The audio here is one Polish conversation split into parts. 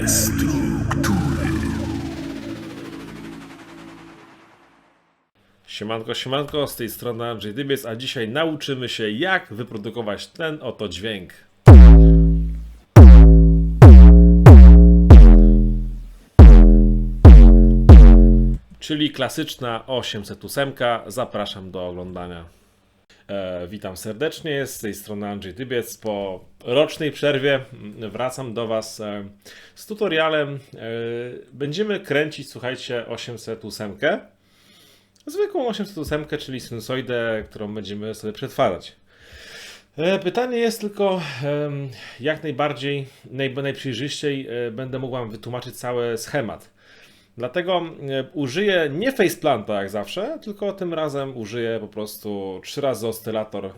Destruktury. Siemanko, siemanko, z tej strony Andrzej Dybiec, a dzisiaj nauczymy się jak wyprodukować ten oto dźwięk. Czyli klasyczna 808. Zapraszam do oglądania. E, witam serdecznie, z tej strony Andrzej Dybiec. Po rocznej przerwie wracam do Was e, z tutorialem. E, będziemy kręcić, słuchajcie, 808. Zwykłą 808, czyli sinusoidę, którą będziemy sobie przetwarzać. Pytanie jest tylko, jak najbardziej, naj, najprzejrzyściej będę mógł Wam wytłumaczyć cały schemat. Dlatego e, użyję nie faceplanta jak zawsze, tylko tym razem użyję po prostu trzy razy oscylator, e,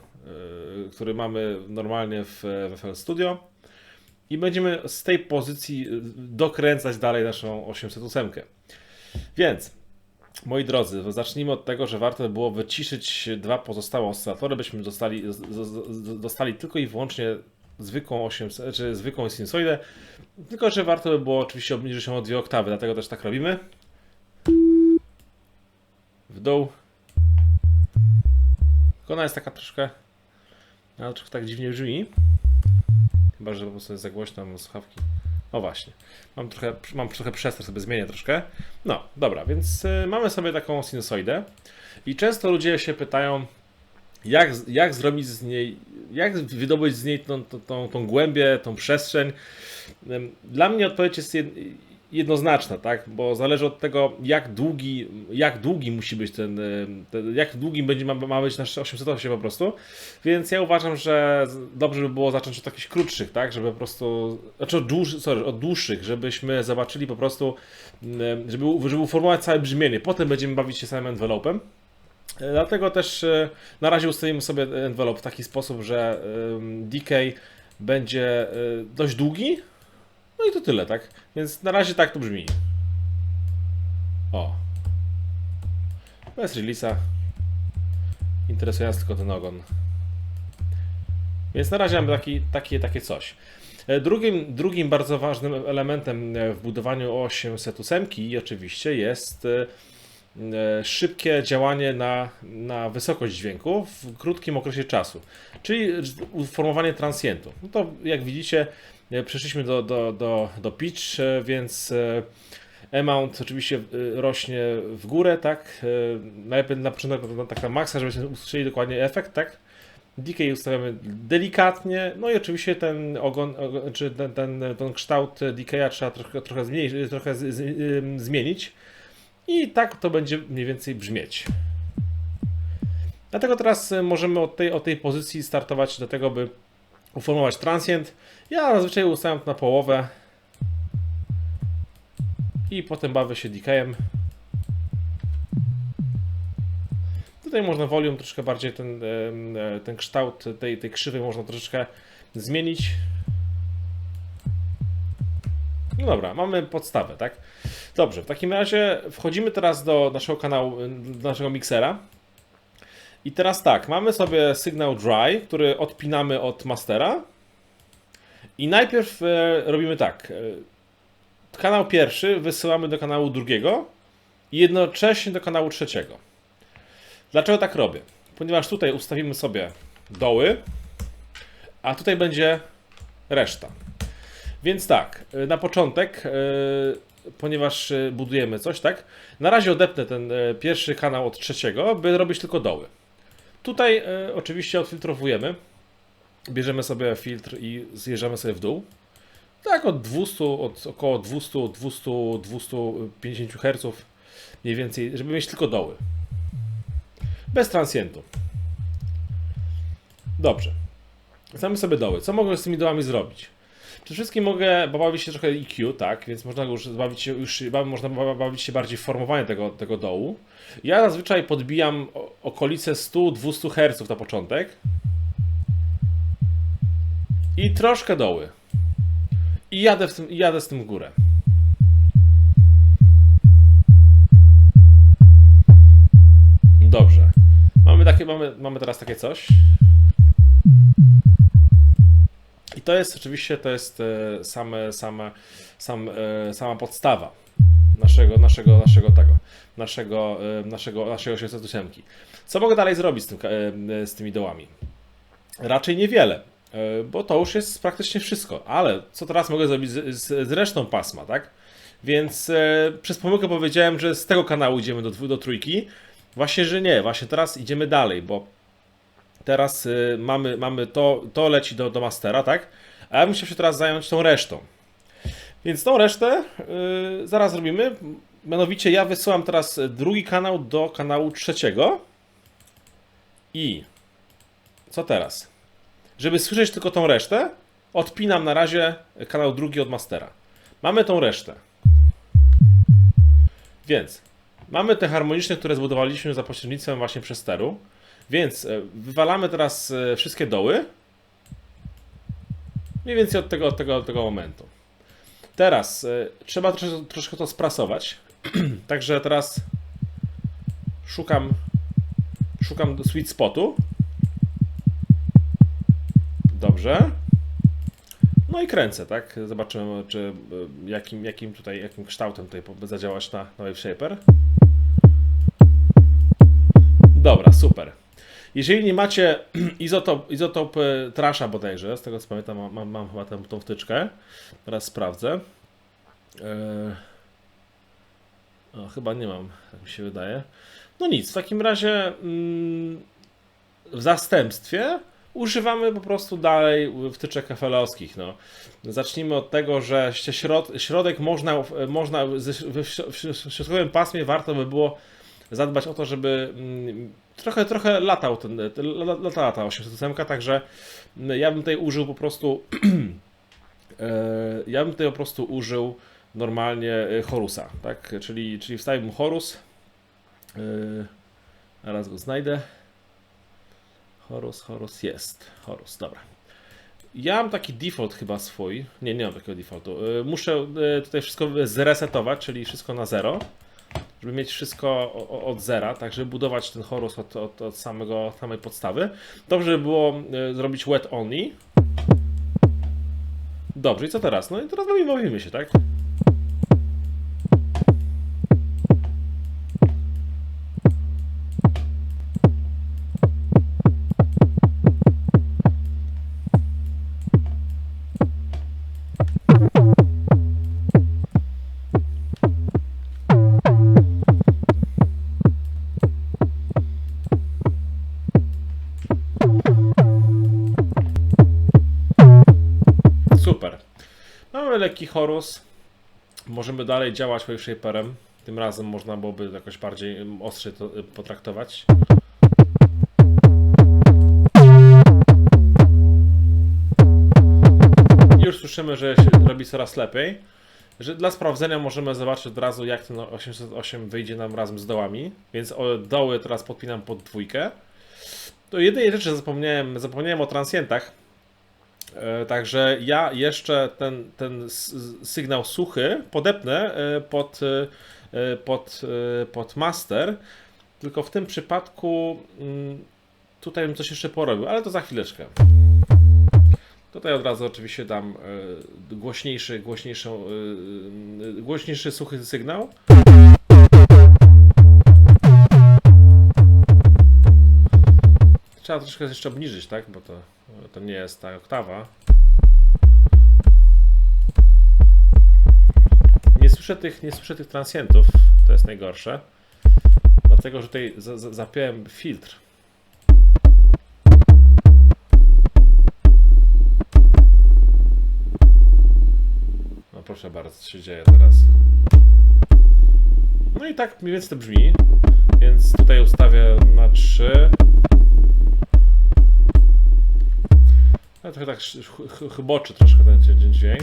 który mamy normalnie w, w FL Studio i będziemy z tej pozycji e, dokręcać dalej naszą 808. Więc Moi drodzy, zacznijmy od tego, że warto by było wyciszyć dwa pozostałe oscylatory, byśmy dostali, dostali tylko i wyłącznie zwykłą 800, czy zwykłą sinusoidę, tylko że warto by było oczywiście obniżyć ją o dwie oktawy, dlatego też tak robimy. W dół. Tylko ona jest taka troszkę, ona trochę tak dziwnie brzmi. Chyba, że po prostu jest za głośno, mam słuchawki. O właśnie, mam trochę, mam trochę przestrzeń, sobie zmienię troszkę. No, dobra, więc y, mamy sobie taką sinusoidę i często ludzie się pytają, jak, jak zrobić z niej, jak wydobyć z niej tą, tą, tą, tą głębię, tą przestrzeń. Dla mnie odpowiedź jest jed, jednoznaczna, tak? Bo zależy od tego, jak długi, jak długi musi być ten, ten jak długi będzie ma, ma być nasz 808 po prostu. Więc ja uważam, że dobrze by było zacząć od jakichś krótszych, tak? Żeby po prostu, znaczy od, dłuż, sorry, od dłuższych, żebyśmy zobaczyli po prostu, żeby, żeby uformować całe brzmienie. Potem będziemy bawić się samym envelopem. E, Dlatego też e, na razie ustawimy sobie envelope w taki sposób, że decay będzie e, dość długi. No i to tyle, tak? Więc na razie tak to brzmi. O. Bez release'a. Interesuje nas tylko ten ogon. Więc na razie mamy taki, takie, takie coś. Drugim, drugim bardzo ważnym elementem w budowaniu 808 oczywiście jest szybkie działanie na, na wysokość dźwięku w krótkim okresie czasu, czyli uformowanie transientu. No to jak widzicie, e, przeszliśmy do, do, do, do pitch, e, więc e, amount oczywiście e, rośnie w górę, tak? E, Najlepiej na początek tak na maksa, żebyśmy usłyszeli dokładnie efekt, tak? Decay ustawiamy delikatnie, no i oczywiście ten ogon, czy ten, ten, ten kształt decaya trzeba trochę, trochę, zmienić, trochę z, z, zmienić. I tak to będzie mniej więcej brzmieć. Dlatego teraz e, możemy od tej, od tej pozycji startować do tego, by uformować transient. Ja zazwyczaj ustawiam to na połowę. I potem bawię się decayem. Tutaj można volume troszkę bardziej ten, e, ten kształt tej, tej krzywej można troszeczkę zmienić. No dobra, mamy podstawę, tak? Dobrze, w takim razie wchodzimy teraz do naszego kanału, do naszego miksera. I teraz tak, mamy sobie sygnał dry, który odpinamy od mastera. I najpierw e, robimy tak. E, kanał pierwszy wysyłamy do kanału drugiego i jednocześnie do kanału trzeciego. Dlaczego tak robię? Ponieważ tutaj ustawimy sobie doły, a tutaj będzie reszta. Więc tak, y, na początek, y, ponieważ y, budujemy coś, tak? Na razie odepnę ten pierwszy kanał od trzeciego, by robić tylko doły. Tutaj oczywiście odfiltrowujemy. Bierzemy sobie filtr i zjeżdżamy sobie w dół. Tak od 200, od około 200, 200, 250 Hz mniej więcej, żeby mieć tylko doły. Bez transientu. Dobrze. Znamy sobie doły. Co mogę z tymi dołami zrobić? Przede wszystkim mogę bawić się trochę EQ, tak, więc można już bawić się, już można ba- bawić się bardziej w formowanie tego, tego dołu. Ja zazwyczaj podbijam okolice 100-200 Hz na początek. I troszkę doły. I jadę, w tym, jadę z tym w górę. Dobrze. Mamy, takie, mamy, mamy teraz takie coś. I to jest oczywiście to jest e, same, same, sam, e, sama podstawa naszego, naszego, naszego tego, naszego, e, naszego, naszego 808. Co mogę dalej zrobić z, tym, z tymi dołami? Raczej niewiele, bo to już jest praktycznie wszystko. Ale co teraz mogę zrobić z, z, z resztą pasma, tak? Więc e, przez pomyłkę powiedziałem, że z tego kanału idziemy do, do trójki. Właśnie, że nie. Właśnie teraz idziemy dalej, bo teraz y, mamy, mamy to, to leci do, do mastera, tak? A ja bym chciał się teraz zająć tą resztą. Więc tą resztę y, zaraz zrobimy. Mianowicie ja wysyłam teraz drugi kanał do kanału trzeciego. I co teraz? Żeby słyszeć tylko tą resztę, odpinam na razie kanał drugi od mastera. Mamy tą resztę. Więc mamy te harmoniczne, które zbudowaliśmy za pośrednictwem właśnie przesteru. Więc e, wywalamy teraz e, wszystkie doły. Mniej więcej od tego, od tego, od tego momentu. Teraz e, trzeba trosze, troszkę to sprasować. Także teraz szukam szukam sweet spotu. Dobrze. No i kręcę, tak? Zobaczymy, czy jakim, jakim tutaj, jakim kształtem tutaj zadziałać na, na Wave Shaper. Dobra, super. Jeżeli nie macie izotop, izotop e, trasza bodajże, z tego co pamiętam, mam, mam, chyba tę, tą wtyczkę. Teraz sprawdzę. E, O, chyba nie mam, tak mi się wydaje. No nic, w takim razie mm, w zastępstwie używamy po prostu dalej wtyczek FL-owskich. No. Zacznijmy od tego, że środ, środek można, można w, w środkowym pasmie warto by było zadbać o to, żeby mm, trochę, trochę latał ten, ten la- lata, lata 808, także mm, ja bym tutaj użył po prostu e, ja bym tutaj po prostu użył normalnie e, Horusa, tak, czyli, czyli wstawiłbym Horus e, zaraz go znajdę Horus, Horus jest Horus, dobra ja mam taki default chyba swój. Nie, nie mam takiego defaultu. Muszę tutaj wszystko zresetować, czyli wszystko na zero żeby mieć wszystko od zera, tak żeby budować ten Horus od, od, od samego, samej podstawy. Dobrze by było e, zrobić wet only. Dobrze, i co teraz? No i teraz bawimy się, tak? Lekki Horus. Możemy dalej działać Wave Shaperem. Tym razem można byłoby jakoś bardziej ostrzej to y, potraktować. Już słyszymy, że się robi coraz lepiej. Że dla sprawdzenia możemy zobaczyć od razu, jak ten 808 wyjdzie nam razem z dołami. Więc doły teraz podpinam pod dwójkę. To jedynej rzeczy zapomniałem, zapomniałem o transientach. E, Także ja jeszcze ten, ten sygnał suchy podepnę e, pod, e, pod, pod master. Tylko w tym przypadku mm, tutaj bym coś jeszcze porobił, ale to za chwileczkę. Tutaj od razu oczywiście dam głośniejszy, głośniejszą, głośniejszy suchy sygnał. Trzeba troszkę jeszcze obniżyć, tak? Bo to, to nie jest ta oktawa. Nie słyszę tych, nie słyszę tych transientów. To jest najgorsze. Dlatego, że tutaj za, za, zapiąłem filtr. No proszę bardzo, co się dzieje teraz. No i tak mniej więcej to brzmi. Więc tutaj ustawię na 3. Trochę tak ch- ch- chyboczy troszkę ten ten dźwięk.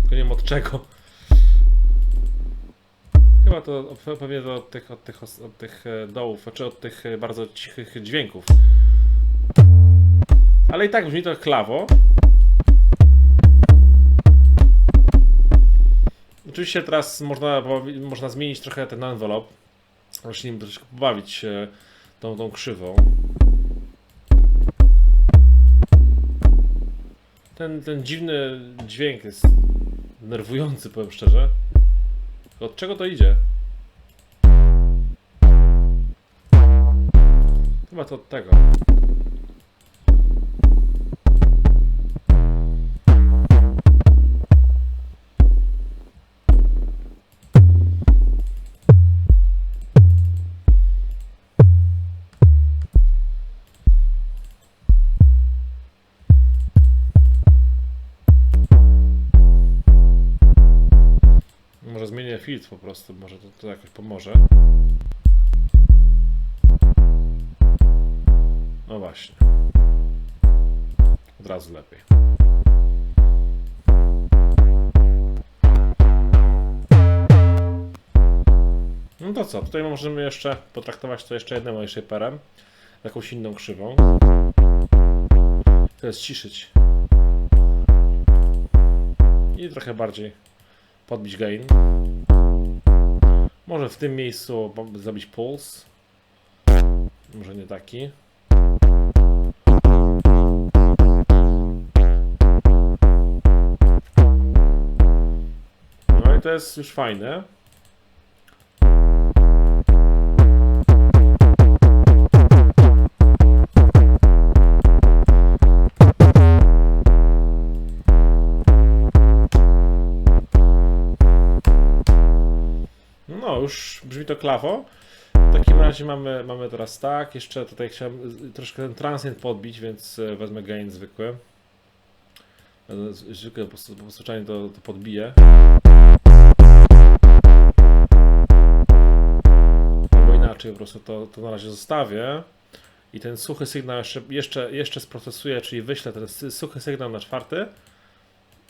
Tylko nie wiem od czego. Chyba to pe- pewnie to od tych, od tych, od tych e, dołów, czy od tych e, bardzo cichych dźwięków. Ale i tak brzmi to klawo. Oczywiście teraz można, można zmienić trochę ten envelope. Właśnie nim troszkę pobawić się tą, tą krzywą. Ten, ten dziwny dźwięk jest nerwujący, powiem szczerze. Od czego to idzie? Chyba to od tego. Po prostu, może to, to jakoś pomoże. No właśnie. Od razu lepiej. No to co, tutaj możemy jeszcze potraktować to jeszcze jednym shaperem, jakąś inną krzywą. Jest ciszyć. I trochę bardziej podbić gain. Może w tym miejscu zrobić puls. Może nie taki. No i to jest już fajne. Już brzmi to klawo. W takim razie mamy, mamy teraz tak. Jeszcze tutaj chciałem troszkę ten transient podbić, więc y, wezmę gain zwykły. Zwykle po prostu, to, to podbiję. Albo inaczej po prostu to, to na razie zostawię. I ten suchy sygnał jeszcze, jeszcze, jeszcze sprocesuję, czyli wyślę ten suchy sygnał na czwarty.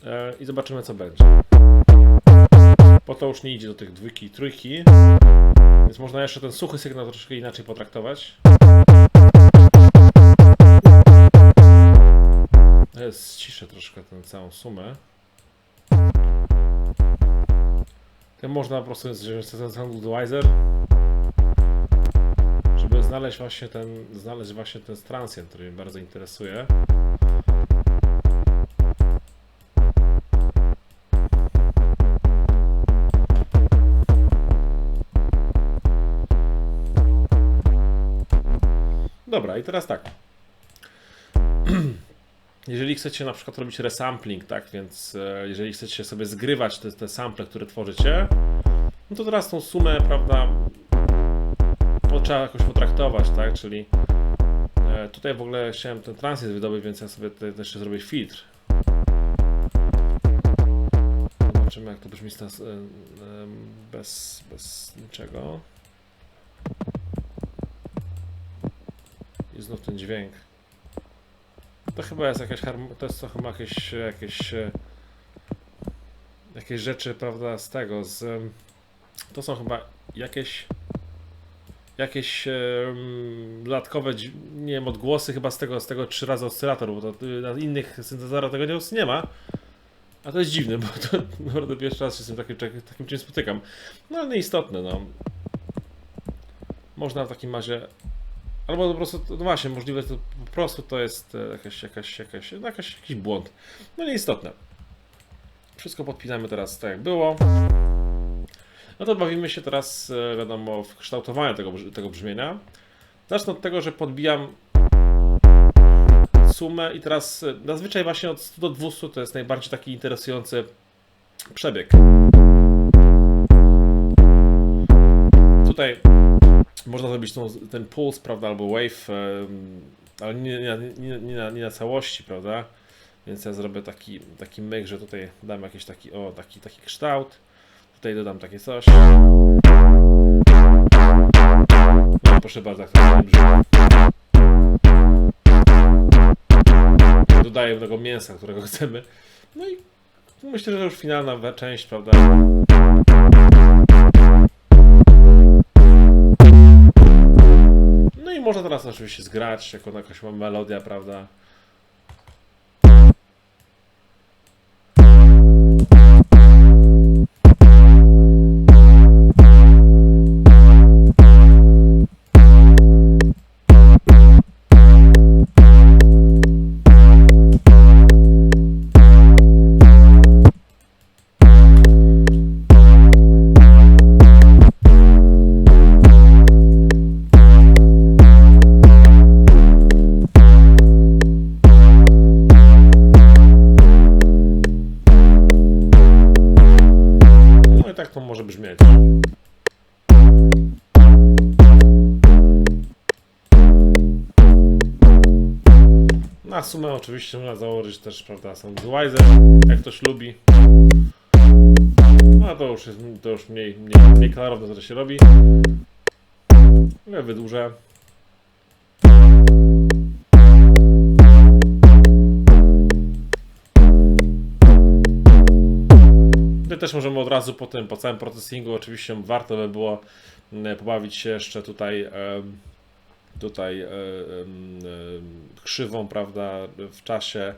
E, I zobaczymy co będzie. Po to już nie idzie do tych dwójki i trójki. Więc można jeszcze ten suchy sygnał troszkę inaczej potraktować. To jest ciszę troszkę tę całą sumę. Tym można po prostu wziąć ten Soundwizer, żeby znaleźć właśnie ten, znaleźć właśnie ten transient, który mnie bardzo interesuje. Dobra, i teraz tak. Jeżeli chcecie na przykład robić resampling, tak, więc e, jeżeli chcecie sobie zgrywać te, te sample, które tworzycie, no to teraz tą sumę, prawda, to trzeba jakoś potraktować, tak, czyli e, tutaj w ogóle chciałem ten transit wydobyć, więc ja sobie tutaj jeszcze zrobię filtr. Zobaczymy jak to brzmi e, bez, bez niczego. Znów ten dźwięk. To chyba jest jakaś to jest chyba jakieś, jakieś e, jakieś rzeczy, prawda, z tego, z to są chyba jakieś jakieś em, dodatkowe, nie wiem, odgłosy chyba z tego, z tego trzy razy oscylator, bo to na innych syntezatorach tego nie, ma. A to jest dziwne, bo to naprawdę pierwszy raz się z tym takim, takim czymś spotykam. No ale nieistotne, no. Można w takim razie Albo po prostu, no właśnie, możliwe to po prostu to jest e, jakaś, jakaś, jakaś, no jakaś, jakiś błąd. No nieistotne. Wszystko podpinamy teraz tak jak było. No to bawimy się teraz, e, wiadomo, w kształtowaniu tego, tego brzmienia. Zacznę od tego, że podbijam sumę i teraz e, zazwyczaj właśnie od 100 do 200 to jest najbardziej taki interesujący przebieg. Tutaj można zrobić tą, ten puls, prawda, albo wave, ale nie, nie, nie, nie, na, nie na całości, prawda? Więc ja zrobię taki, taki myk, że tutaj dam jakiś taki, o, taki, taki kształt. Tutaj dodam takie coś. No, proszę bardzo, jak to brzmi. Dodaję tego mięsa, którego chcemy. No i myślę, że już finalna część, prawda? Można teraz oczywiście zgrać jako jakaś melodia, prawda? Sumę oczywiście można założyć też, prawda, Soundwizer, jak ktoś lubi. No to już jest to już mniej, mniej, mniej klarowne, co się robi. Ja wydłużę. My też możemy od razu po tym, po całym procesingu, oczywiście warto by było mm, pobawić się jeszcze tutaj, tutaj e, em, krzywą, prawda, w czasie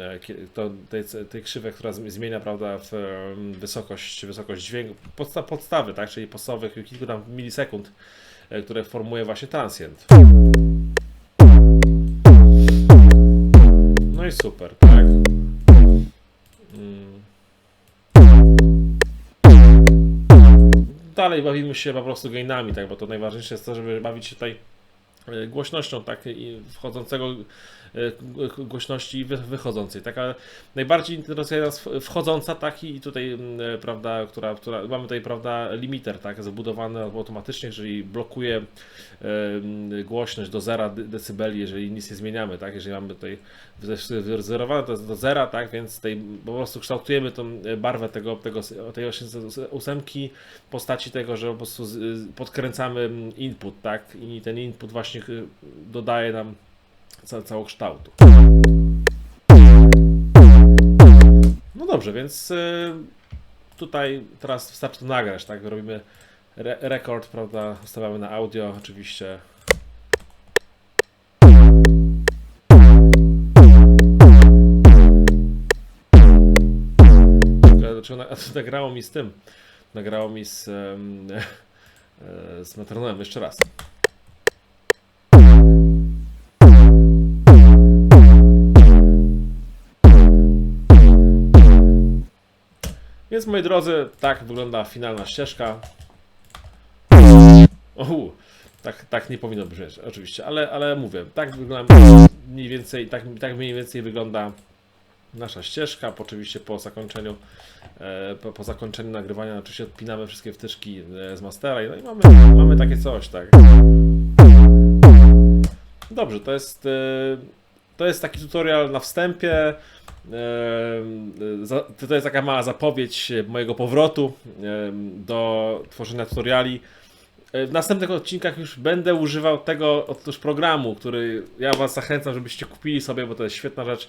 e, to, tej, tej krzywej, która zmi- zmienia, prawda, w wysokość, wysokość dźwięku, podsta, podstawy, tak, czyli podstawowych kilku tam milisekund, e, które formuje właśnie transient. No i super, tak. Mm. Dalej bawimy się po prostu gainami, tak, bo to najważniejsze jest to, żeby bawić się tutaj e, głośnością, tak, wchodzącego e, głośności wychodzącej. Taka najbardziej interesuje nas wchodząca, tak, i tutaj, e, prawda, która, która mamy tutaj, prawda, limiter, tak, zabudowany automatycznie, jeżeli blokuje e, głośność do 0 decybeli, jeżeli nic nie zmieniamy, tak, jeżeli mamy tutaj wy- wyzerowane to jest do zera, tak, więc tutaj po prostu kształtujemy tą e, barwę tego, tego, tej ósemki postaci tego, że po prostu podkręcamy input, tak, i ten input właśnie y, dodaje nam ca całokształtu. No dobrze, więc y, tutaj teraz wystarczy to nagrać, tak, robimy re rekord, prawda, ustawiamy na audio oczywiście. Na- nagrało mi z tym? Nagrało mi z, e, z metronomem jeszcze raz. Więc moi drodzy, tak wygląda finalna ścieżka. Uhu, tak, tak nie powinno brzmieć, oczywiście, ale, ale mówię, tak wygląda mniej więcej, tak, tak mniej więcej wygląda nasza ścieżka. Oczywiście po zakończeniu, e, po, po zakończeniu nagrywania oczywiście odpinamy wszystkie wtyczki e, z mastera i, no i mamy, mamy takie coś, tak. Dobrze, to jest, e, to jest taki tutorial na wstępie. E, za- To jest taka mała zapowiedź mojego powrotu e, do tworzenia tutoriali. E, W następnych odcinkach już będę używał tego otóż programu, który ja Was zachęcam, żebyście kupili sobie, bo to jest świetna rzecz.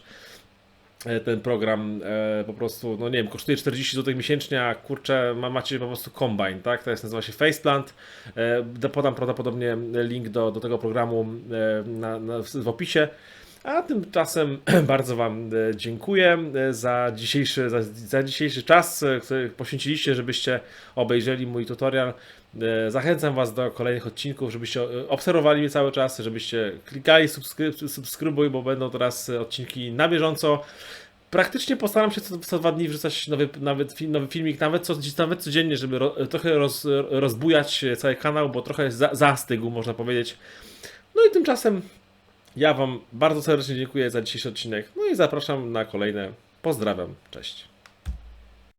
E, Ten program e, po prostu, no nie wiem, kosztuje 40 zł miesięcznie, a kurczę, ma, macie po prostu Combine, tak? To jest, nazywa się Faceplant. Da- podam prawdopodobnie link do, do tego programu na, na, w, w opisie. A tymczasem bardzo Wam e, dziękuję e, za dzisiejszy, za, za dzisiejszy czas, e, który poświęciliście, żebyście obejrzeli mój tutorial. Zachęcam Was do kolejnych odcinków, żebyście obserwowali mnie cały czas, żebyście klikali subskryb, subskrybuj, bo będą teraz odcinki na bieżąco. Praktycznie postaram się co, co dwa dni wrzucać nowy, nawet, nowy filmik, nawet, co, nawet codziennie, żeby ro, trochę roz, rozbujać cały kanał, bo trochę za, zastygł, można powiedzieć. No i tymczasem ja Wam bardzo serdecznie dziękuję za dzisiejszy odcinek. No i zapraszam na kolejne. Pozdrawiam, cześć.